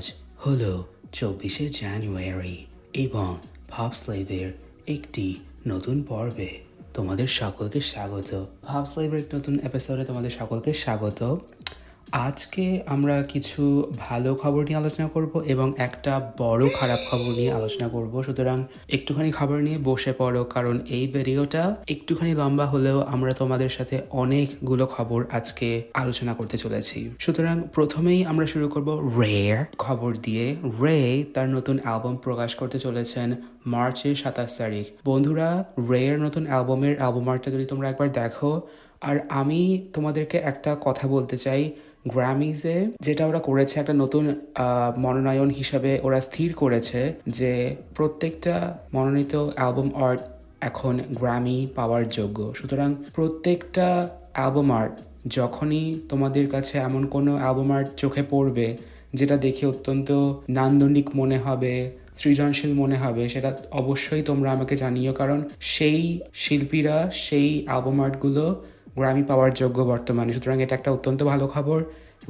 আজ হলো চব্বিশে জানুয়ারি এবং ভাব স্লাইভের একটি নতুন পর্বে তোমাদের সকলকে স্বাগত। ভাব স্লাইভের একটি নতুন এপিসোডে তোমাদের সকলকে স্বাগত। আজকে আমরা কিছু ভালো খবর নিয়ে আলোচনা করব এবং একটা বড় খারাপ খবর নিয়ে আলোচনা করব। সুতরাং একটুখানি খবর নিয়ে বসে পড়ো, কারণ এই ভিডিওটা একটুখানি লম্বা হলেও আমরা তোমাদের সাথে অনেকগুলো খবর আজকে আলোচনা করতে চলেছি। সুতরাং প্রথমেই আমরা শুরু করব রেয়ার খবর দিয়ে। রে তার নতুন অ্যালবাম প্রকাশ করতে চলেছেন মার্চের সাতাশ তারিখ। বন্ধুরা রেয়ার নতুন অ্যালবামের অ্যালবাম আর্টটা যদি তোমরা একবার দেখো, আর আমি তোমাদেরকে একটা কথা বলতে চাই গ্র্যামিজে যেটা ওরা করেছে, একটা নতুন মনোনয়ন হিসাবে ওরা স্থির করেছে যে প্রত্যেকটা মনোনীত অ্যালবাম আর্ট এখন গ্র্যামি পাওয়ার যোগ্য। সুতরাং প্রত্যেকটা অ্যালবাম আর্ট, যখনই তোমাদের কাছে এমন কোনো অ্যালবাম আর্ট চোখে পড়বে, যেটা দেখে অত্যন্ত নান্দনিক মনে হবে, সৃজনশীল মনে হবে, সেটা অবশ্যই তোমরা আমাকে জানিও। কারণ সেই শিল্পীরা, সেই অ্যালবাম আর্টগুলো গ্রামি পাওয়ার যোগ্য বর্তমানে। সুতরাং এটা একটা অত্যন্ত ভালো খবর।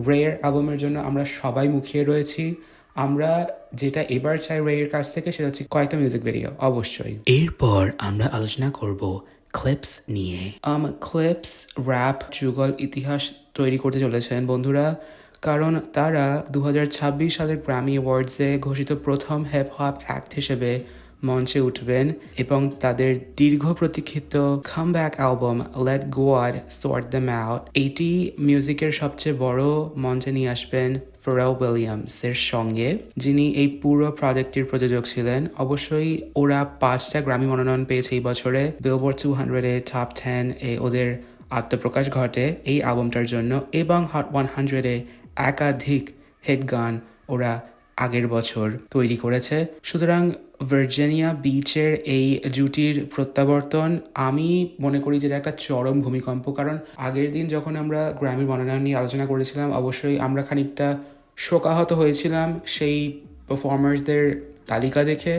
রেয়ের অ্যালবামের জন্য আমরা সবাই মুখিয়ে রয়েছি। আমরা যেটা এবার চাই রেয়ের কাছ থেকে সেটা হচ্ছে কয়েকটা মিউজিক ভিডিও অবশ্যই। এরপর আমরা আলোচনা করব ক্লিপস নিয়ে। ক্লিপস র্যাপ যুগল ইতিহাস তৈরি করতে চলেছেন বন্ধুরা। কারণ তারা দু হাজার ছাব্বিশ সালের গ্রামি অ্যাওয়ার্ডসে ঘোষিত প্রথম হিপ হপ অ্যাক্ট হিসেবে মঞ্চে উঠবেন এবং তাদের দীর্ঘ প্রতীক্ষিত comeback album let God sort the out এটি মিউজিকের সবচেয়ে বড় মঞ্চে নিয়ে আসবেন ফেরাল উইলিয়ামসের সঙ্গে, যিনি এই পুরো প্রজেক্টটির প্রযোজক ছিলেন। অবশ্যই ওরা পাঁচটা গ্রামী মনোনয়ন পেয়েছে এই বছরে। বিলবোর্ড টু হান্ড্রেডে টপ টেন এ ওদের আত্মপ্রকাশ ঘটে এই অ্যালবামটার জন্য এবং হট ওয়ান হান্ড্রেডে একাধিক হিট গান ওরা আগের বছর তৈরি করেছে। সুতরাং ভার্জিনিয়া বিচের এই জুটির প্রত্যাবর্তন আমি মনে করি যেটা একটা চরম ভূমিকম্প, কারণ আগের দিন যখন আমরা গ্রামীণ মনোনয়ন নিয়ে আলোচনা করেছিলাম, অবশ্যই আমরা খানিকটা শোকাহত হয়েছিলাম সেই পারফর্মার্সদের তালিকা দেখে।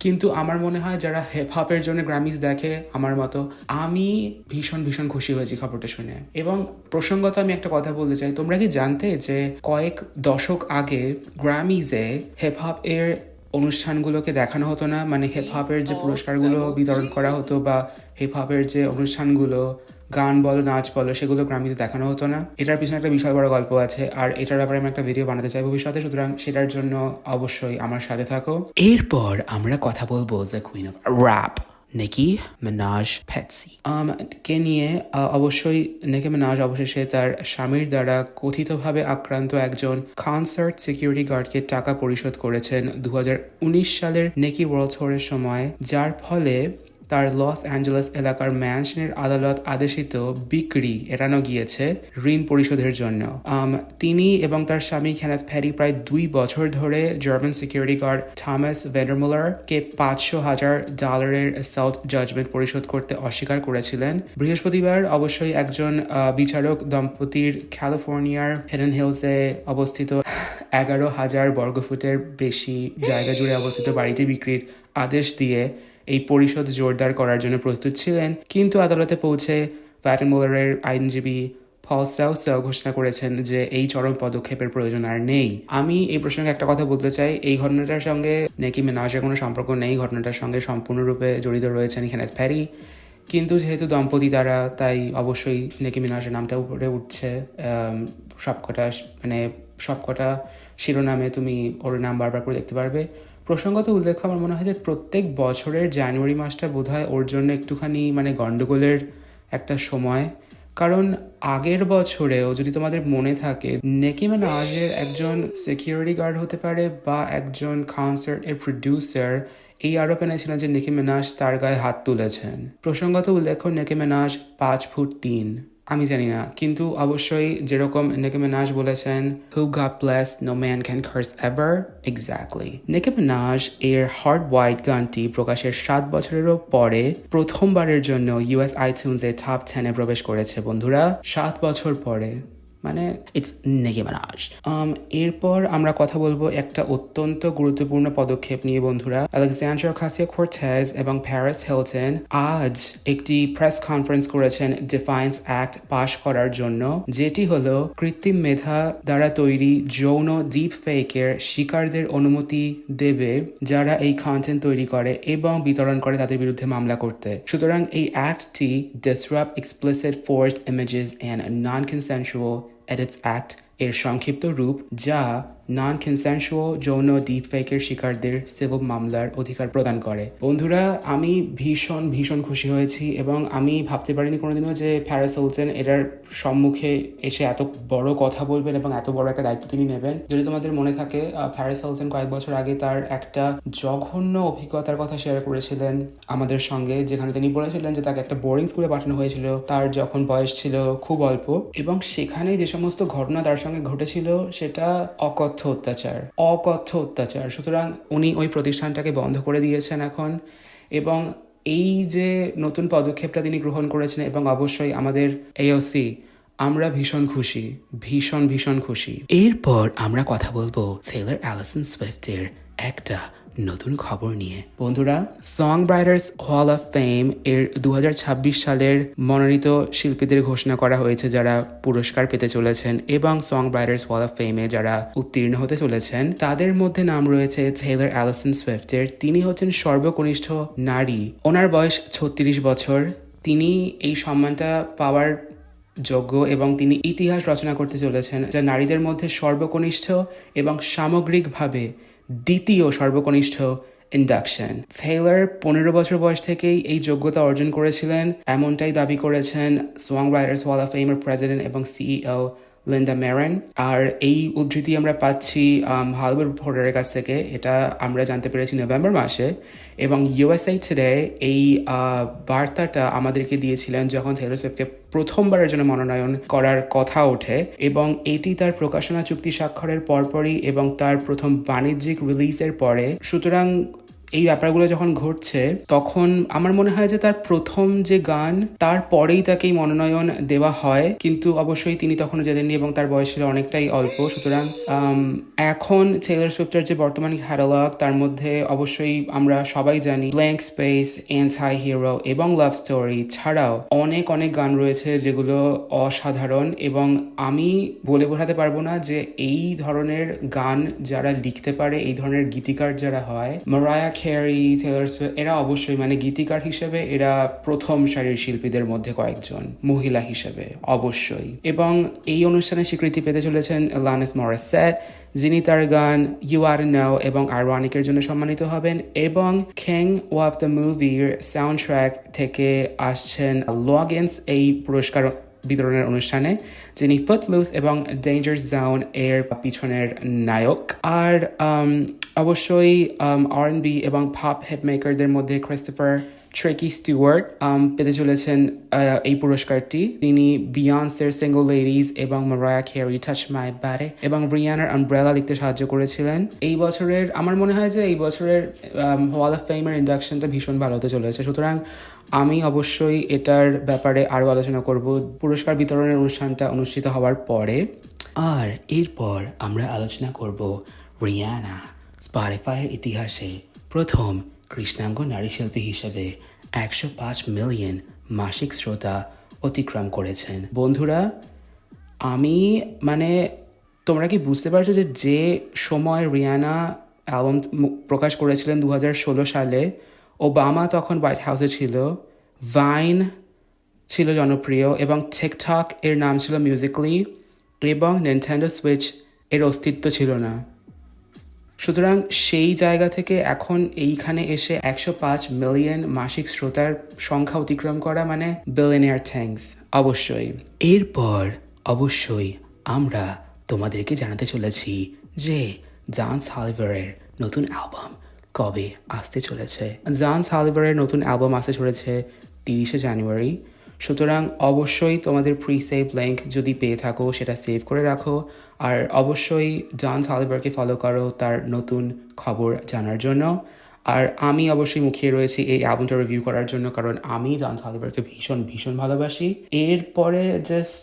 কিন্তু আমার মনে হয় যারা হিপ হপের জন্য গ্রামিজ দেখে আমার মতো আমি ভীষণ ভীষণ খুশি হয়েছি খবরটা শুনে। এবং প্রসঙ্গত আমি একটা কথা বলতে চাই তোমরা কি জানতে যে কয়েক দশক আগে গ্রামিজে হিপ হপ এর অনুষ্ঠানগুলোকে দেখানো হতো না? মানে হিপ হপের যে পুরস্কারগুলো বিতরণ করা হতো বা হিপ হপের যে অনুষ্ঠানগুলো গান বলো, নাচ বলো, সেগুলো গ্রামিজে দেখানো হতো না। এটার পিছনে একটা বিশাল বড় গল্প আছে, আর এটার ব্যাপারে আমি একটা ভিডিও বানাতে চাই ভবিষ্যতে, সুতরাং সেটার জন্য অবশ্যই আমার সাথে থাকো। এরপর আমরা কথা বলব দ্য কুইন অফ র্যাপ নেকি মেনাজ প্যাটসি কে নিয়ে অবশ্যই নেকি মেনাজ অবশেষে তার স্বামীর দ্বারা কথিতভাবে আক্রান্ত একজন কনসার্ট সিকিউরিটি গার্ডকে টাকা পরিশোধ করেছেন দু হাজার উনিশ সালের নেকি ওয়ার্ল্ড টোরের সময়, যার ফলে তার লস অ্যাঞ্জেলেস এলাকার ম্যানশনের আদালত আদেশিত বিক্রি এড়ানো গিয়েছে ঋণ পরিশোধের জন্য। তিনি এবং তার স্বামী খেনাথ ফ্যারি প্রায় দুই বছর ধরে German security guard Thomas Vandermuller কে পাঁচশো হাজার ডলারের অ্যাসাল্ট জাজমেন্ট পরিশোধ করতে অস্বীকার করেছিলেন। বৃহস্পতিবার অবশ্যই একজন বিচারক দম্পতির ক্যালিফোর্নিয়ার হেডেন হিলসে অবস্থিত এগারো হাজার বর্গফুটের বেশি জায়গা জুড়ে অবস্থিত বাড়িটি বিক্রির আদেশ দিয়ে এই পরিষদ জোরদার করার জন্য প্রস্তুত ছিলেন, কিন্তু আদালতে পৌঁছে ভ্যাটেমোলারের আইনজীবী পল সাউসাও ঘোষণা করেছেন যে এই চরম পদক্ষেপের প্রয়োজন আর নেই। আমি এই প্রসঙ্গে একটা কথা বলতে চাই। এই ঘটনাটার সঙ্গে নেকি মেনাজের কোনো সম্পর্ক নেই, ঘটনাটার সঙ্গে সম্পূর্ণরূপে জড়িত রয়েছেন এখানে ফ্যারি কিন্তু যেহেতু দম্পতি তারা, তাই অবশ্যই নেকি মিনাজের নামটা উপরে উঠছে সবকটা মানে সবকটা শিরোনামে তুমি ওর নাম বারবার করে দেখতে পারবে। প্রসঙ্গত উল্লেখ আমার মনে হয় যে প্রত্যেক বছরের জানুয়ারি মাসটা বোধহয় ওর জন্য একটুখানি মানে গন্ডগোলের একটা সময়। কারণ আগের বছরেও যদি তোমাদের মনে থাকে নেকি মিনাজের একজন সিকিউরিটি গার্ড হতে পারে বা একজন কনসার্ট এর প্রডিউসার এই আরোপ এনেছিলেন যে নেকি মিনাজ তার গায়ে হাত তুলেছেন। প্রসঙ্গত উল্লেখ নেকি মিনাজ পাঁচ ফুট তিন। আমি জানি না। কিন্তু অবশ্যই যেরকম নেকেমেনাজ মিনাজ বলেছেন হু গা plus no man can খার্স ever exactly নেকেমেনাজ মিনাজ এর হার্ড ওয়াইড গানটি প্রকাশের সাত বছরেরও পরে প্রথমবারের জন্য ইউএস আইটিউন্সে টপ টেনে প্রবেশ করেছে, বন্ধুরা। সাত বছর পরে। মানে ইটস নেগে মানাজ এরপর আমরা কথা বলব একটা অত্যন্ত গুরুত্বপূর্ণ পদক্ষেপ নিয়ে, বন্ধুরা। আলেকজান্ডার খাসিয়া কোর্টেজ এবং প্যারিস হিলটন আজ একটি প্রেস কনফারেন্স করেছেন ডিফাইন্স অ্যাক্ট পাশ করার জন্য, যেটি হলো কৃত্রিম মেধা দ্বারা তৈরি যৌন ডিপ ফেকের শিকারদের অনুমতি দেবে যারা এই কন্টেন্ট তৈরি করে এবং বিতরণ করে তাদের বিরুদ্ধে মামলা করতে। সুতরাং এই অ্যাক্টটি disrupt explicit forced images and non act এর সংক্ষিপ্ত রূপ যা নন কনসেনসুয়াল যৌন ডিপ ফেকের শিকারদের সিভিল মামলার অধিকার প্রদান করে। বন্ধুরা, আমি ভীষণ ভীষণ খুশি হয়েছি এবং আমি ভাবতে পারিনি কোনোদিনও যে প্যারিস হোলসেন এটার সম্মুখে এসে এত বড় কথা বলবেন এবং এত বড় একটা দায়িত্ব তিনি নেবেন। যদি তোমাদের মনে থাকে প্যারিস হোলসেন কয়েক বছর আগে তার একটা জঘন্য অভিজ্ঞতার কথা শেয়ার করেছিলেন আমাদের সঙ্গে, যেখানে তিনি বলেছিলেন যে তাকে একটা বোর্ডিং স্কুলে পাঠানো হয়েছিল। তার যখন বয়স ছিল খুব অল্প এবং সেখানে যে সমস্ত ঘটনা তার সঙ্গে ঘটেছিল, সেটা অকথ্য অকথ্য অত্যাচার অকথ্য অত্যাচার। সুতরাং উনি ওই প্রতিষ্ঠানটাকে বন্ধ করে দিয়েছেন এখন এবং এই যে নতুন পদক্ষেপটা তিনি গ্রহণ করেছেন এবং অবশ্যই আমাদের এওসি আমরা ভীষণ খুশি, ভীষণ ভীষণ খুশি। এরপর আমরা কথা বলব সেলার অ্যালিসন সুইফটের একটা নতুন খবর নিয়ে। বন্ধুরা সং ব্রাইডার্স হল অফ ফেম এর দু হাজার ছাব্বিশ সালের মনোনীত শিল্পীদের ঘোষণা করা হয়েছে যারা পুরস্কার পেতে চলেছেন এবং সং ব্রাইডার্স হল অফ ফেমে যারা উত্তীর্ণ হতে চলেছেন, তাদের মধ্যে নাম রয়েছে টেইলর অ্যালিসন সুইফটের তিনি হচ্ছেন সর্বকনিষ্ঠ নারী। ওনার বয়স ছত্রিশ বছর। তিনি এই সম্মানটা পাওয়ার যোগ্য এবং তিনি ইতিহাস রচনা করতে চলেছেন যা নারীদের মধ্যে সর্বকনিষ্ঠ এবং সামগ্রিকভাবে দ্বিতীয় সর্বকনিষ্ঠ ইন্ডাকশন টেইলার পনেরো বছর বয়স থেকেই এই যোগ্যতা অর্জন করেছিলেন। এমনটাই দাবি করেছেন সোয়াং রাইডার্স ওয়াল অফ ফেমের প্রেসিডেন্ট এবং সিইও লিন্ডা ম্যারেন আর এই উদ্ধৃতি আমরা পাচ্ছি হালবার রিপোর্টারের কাছ থেকে। এটা আমরা জানতে পেরেছি নভেম্বর মাসে। এবং ইউএসআই টুডে এই বার্তাটা আমাদেরকে দিয়েছিলেন যখন টেলর সুইফটকে প্রথমবারের জন্য মনোনয়ন করার কথা ওঠে। এবং এটি তার প্রকাশনা চুক্তি স্বাক্ষরের পরপরই এবং তার প্রথম বাণিজ্যিক রিলিজের পরে। সুতরাং এই ব্যাপারগুলো যখন ঘটছে, তখন আমার মনে হয় যে তার প্রথম যে গান তারপরেই তাকে মনোনয়ন দেওয়া হয়। কিন্তু অবশ্যই তিনি তখনও যেতেননি এবং তার বয়স ছিল অনেকটাই অল্প। সুতরাং এখন টেইলর সুইফটের যে বর্তমান ক্যাটালগ তার মধ্যে অবশ্যই আমরা সবাই জানি ব্ল্যাঙ্ক স্পেস হাই হিরো এবং লাভ স্টোরি ছাড়াও অনেক অনেক গান রয়েছে যেগুলো অসাধারণ এবং আমি বলে বোঝাতে পারব না যে এই ধরনের গান যারা লিখতে পারে, এই ধরনের গীতিকার যারা হয় মরায়া ক্যারি টেলর এরা অবশ্যই মানে গীতিকার হিসেবে এরা প্রথম সারির শিল্পীদের মধ্যে কয়েকজন, মহিলা হিসেবে, অবশ্যই। এবং এই অনুষ্ঠানে স্বীকৃতি পেতে চলেছেন লানেস মরাসেট যিনি তার গান ইউ আর নাও এবং আরওয়ানিকের জন্য সম্মানিত হবেন এবং খেং ওয়াফ দ্য মুভির সাউন্ড ট্র্যাক থেকে আসছেন লগেন্স এই পুরস্কার বিতরণের অনুষ্ঠানে, যিনি ফুটলুস এবং ডেঞ্জার জাউন এর পিছনের নায়ক। আর অবশ্যই আর এন বি এবং পপ হেপমেকারদের মধ্যে ক্রিস্টোফার ট্রেকি স্টুয়ার্ট পেতে চলেছেন এই পুরস্কারটি। তিনি বিয়ন্সের সিঙ্গল লেডিজ এবং মারায়া খেয়ারি টাচ মাই বারে এবং রিয়ানার আমব্রেলা লিখতে সাহায্য করেছিলেন। এই বছরের, আমার মনে হয় যে এই বছরের হল অফ ফেমের ইন্ডাকশনটা ভীষণ ভালো হতে চলেছে। সুতরাং আমি অবশ্যই এটার ব্যাপারে আরও আলোচনা করব। পুরস্কার বিতরণের অনুষ্ঠানটা অনুষ্ঠিত হওয়ার পরে। আর এরপর আমরা আলোচনা করব রিয়ানা। স্পটিফাইয়ের ইতিহাসে প্রথম কৃষ্ণাঙ্গ নারী শিল্পী হিসেবে একশো পাঁচ মিলিয়ন মাসিক শ্রোতা অতিক্রম করেছেন। বন্ধুরা, আমি মানে তোমরা কি বুঝতে পারছ যে যে সময় রিয়ানা অ্যালবাম প্রকাশ করেছিলেন দু হাজার ষোলো সালে, ওবামা তখন হোয়াইট হাউসে ছিল, ভাইন ছিল জনপ্রিয় এবং টিকটক এর নাম ছিল মিউজিকলি এবং নিনটেন্ডো সুইচ এর অস্তিত্ব ছিল না। সুতরাং সেই জায়গা থেকে এখন এইখানে এসে একশো পাঁচ মিলিয়ন মাসিক শ্রোতার সংখ্যা অতিক্রম করা মানে বিলিয়নিয়ার থ্যাংকস অবশ্যই। এরপর অবশ্যই আমরা তোমাদেরকে জানাতে চলেছি যে জান সালিভারের নতুন অ্যালবাম কবে আসতে চলেছে। জান সালিভারের নতুন অ্যালবাম আসতে চলেছে তিরিশে জানুয়ারি। সুতরাং অবশ্যই তোমাদের প্রি সেভ লিঙ্ক যদি পেয়ে থাকো, সেটা সেভ করে রাখো। আর অবশ্যই জন সালিভারকে ফলো করো তার নতুন খবর জানার জন্য। আর আমি অবশ্যই মুখিয়ে রয়েছি এই অ্যালবামটা রিভিউ করার জন্য, কারণ আমি ডান্স সালিভারকে ভীষণ ভীষণ ভালোবাসি। এরপরে জাস্ট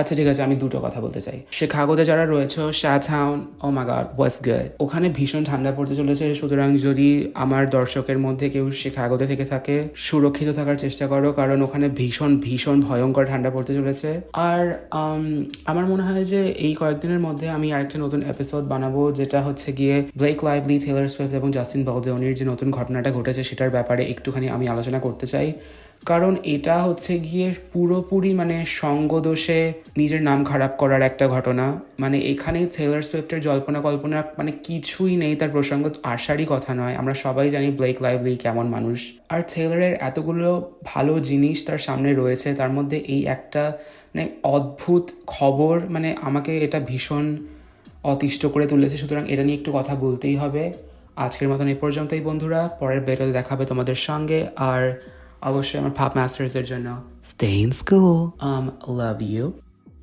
আচ্ছা ঠিক আছে, আমি দুটো কথা বলতে চাই। শিকাগোতে যারা রয়েছে শ্যাথাউন ও মাগাড ওয়াস গুড ওখানে ভীষণ ঠান্ডা পড়তে চলেছে, সুতরাং যদি আমার দর্শকের মধ্যে কেউ শিকাগোতে থেকে থাকে, সুরক্ষিত থাকার চেষ্টা করো, কারণ ওখানে ভীষণ ভীষণ ভয়ঙ্কর ঠান্ডা পড়তে চলেছে। আর আমার মনে হয় যে এই কয়েকদিনের মধ্যে আমি আরেকটা নতুন এপিসোড বানাবো, যেটা হচ্ছে গিয়ে ব্লেক লাইভলি টেলর সুইফট এবং জাস্টিন বলদেওনির যে নতুন ঘটনাটা ঘটেছে, সেটার ব্যাপারে একটুখানি আমি আলোচনা করতে চাই। কারণ এটা হচ্ছে গিয়ে পুরোপুরি মানে সঙ্গদোষে নিজের নাম খারাপ করার একটা ঘটনা। মানে এখানে টেলর সুইফটের জল্পনা কল্পনা মানে কিছুই নেই, তার প্রসঙ্গ আসারই কথা নয়। আমরা সবাই জানি ব্লেক লাইভলি কেমন মানুষ। আর টেলরের এতগুলো ভালো জিনিস তার সামনে রয়েছে, তার মধ্যে এই একটা মানে অদ্ভুত খবর মানে আমাকে এটা ভীষণ অতিষ্ঠ করে তুলেছে। সুতরাং এটা নিয়ে একটু কথা বলতেই হবে। আজকের মতন এই পর্যন্তই বন্ধুরা। পরের ভিডিওতে দেখাবে তোমাদের সঙ্গে। আর I will share my pop masters their journal. Stay in school. Um, love you.